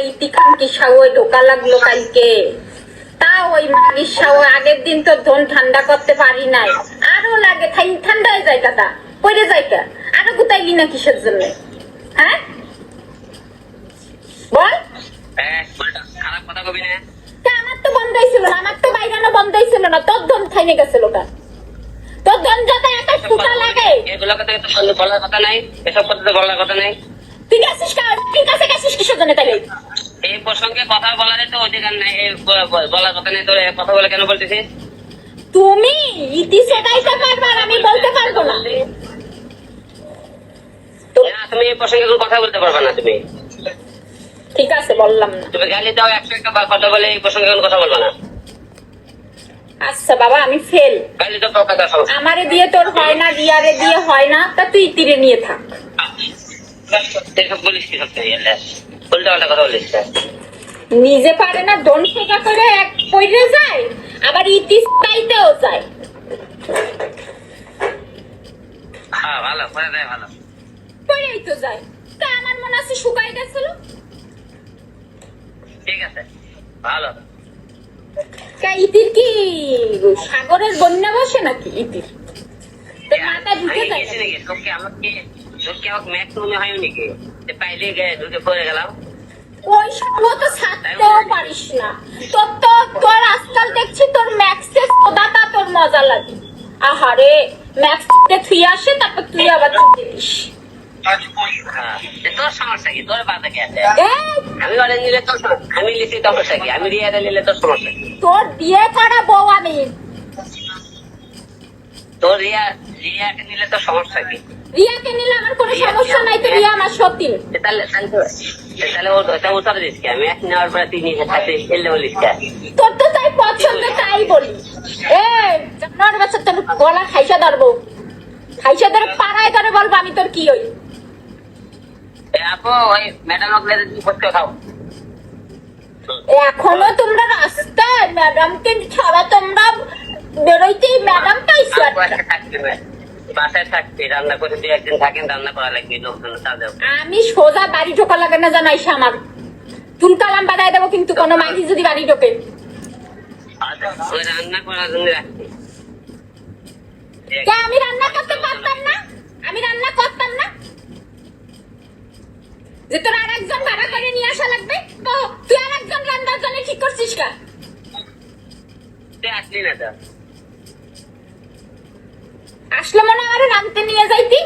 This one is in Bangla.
কি সাওয়ে ঢোকা লাগল কালকে। তা ওই মাগির সাও আগের দিন তো ধন ঠান্ডা করতে পারি নাই। আরও লাগে ঠাই ঠান্ডা হয়ে যায় দাদা পড়ে যাইটা আরও গুতাইলি না কিসের জন্য? হ্যাঁ? বল। হ্যাঁ খারাপ কথা কবি না। আমার তো বন্ধই ছিল না আমার তো বাইরানো বন্ধই ছিল না তোর ধন থাইনে গেছিল ওটা তোর ধন যাতে এত ফুটা লাগে। এগুলো কথা তো বলার কথা নাই এসব কথা তো বলার কথা নাই। তুই গেছিস কা- কাছে গেছিস কিসের জন্য তাইলে? এই প্রসঙ্গে কথা বলার তো অধিকার নাই বলার কথা নেই তোর কথা বলে কেন বলতেছিস? তুমি ইতি সেটাইতে পারবা আর আমি বলতে পারব না। তুমি এই প্রসঙ্গে কোনো কথা বলতে পারবে না তুমি। ঠিক আছে বললাম না। তুমি গালি দাও একশো একটা কথা বলে এই প্রসঙ্গে কোনো কথা বলবে না। আচ্ছা বাবা আমি ফেল আমারে দিয়ে তোর হয় না রিয়ারে দিয়ে হয় না তা তুই তীরে নিয়ে থাক। নিজে পারে না দন সোজা করে এক পইরে যায় আবার ইতি চাইতেও যায়। হ্যাঁ ভালো করে দেয় ভালো। পইরেই তো যায়। তা আমার মনে আছে শুকাই গেছিল? ঠিক আছে ভালো। তা ইতির কি সাগরের বন্যা বসে নাকি ইতির? তোর মাথা ঢুকে যায় আমাকে তোকে আমাকে ম্যাক্স হয় নাকি পাইলে গে ঢুকে পড়ে গেলাম। ওই সঙ্গ তো ছাড়তেও পারিস না। তোর তো তোর আজকাল দেখছি তোর ম্যাক্সে সোদাটা তোর মজা লাগে। আহারে ম্যাক্সে তুই আসে তারপর তুই আবার দিস হ্যাঁ তোর সমস্যা কি? তোর বাধা কি আছে? আমি অর্ডার নিলে তোর আমি লিখি সমস্যা কি? আমি রিয়াটা নিলে তোর সমস্যা কি? তোর বিয়ে করা বউ আমি। তোর রিয়া রিয়াকে নিলে তোর সমস্যা কি? রিয়াকে নিলে আমার কোনো সমস্যা নাই তো রিয়া। আমার সতীন তাহলে তাহলে দিস আমি এক নেওয়ার পরে তুই নিজে থাকতে খেললে বলিস কি? তোর তো তাই পছন্দ তাই বলি। এ তোর গলা খাইসা ধরবো। খাইসা ধরে পাড়ায় ধরে বলব আমি তোর কি হই। এ আপু ওই ম্যাডাম ওগুলো তুমি খাও। এখনও তোমরা রাস্তায় ম্যাডামকে ছাড়া তোমরা বেরোইতেই ম্যাডাম পাইছো বাসায় থাকবে রান্না করে দুই একদিন থাকেন রান্না করা লাগবে লোকজন আমি সোজা বাড়ি ঢোকা লাগে না জানাইছে আমার। চুল কালাম বাড়াই দেবো কিন্তু কোনো মাইকি যদি বাড়ি ঢোকে। রান্না করার জন্য রাখছি। আমি রান্না করতে পারতাম না? আমি রান্না করতাম না? যে তোর আর একজন ভাড়া করে নিয়ে আসা লাগবে? তো তুই আর একজন রান্নার জন্য ঠিক করছিস কা? আসলি না আসলে মনে আমার রানতে নিয়ে যাইতি।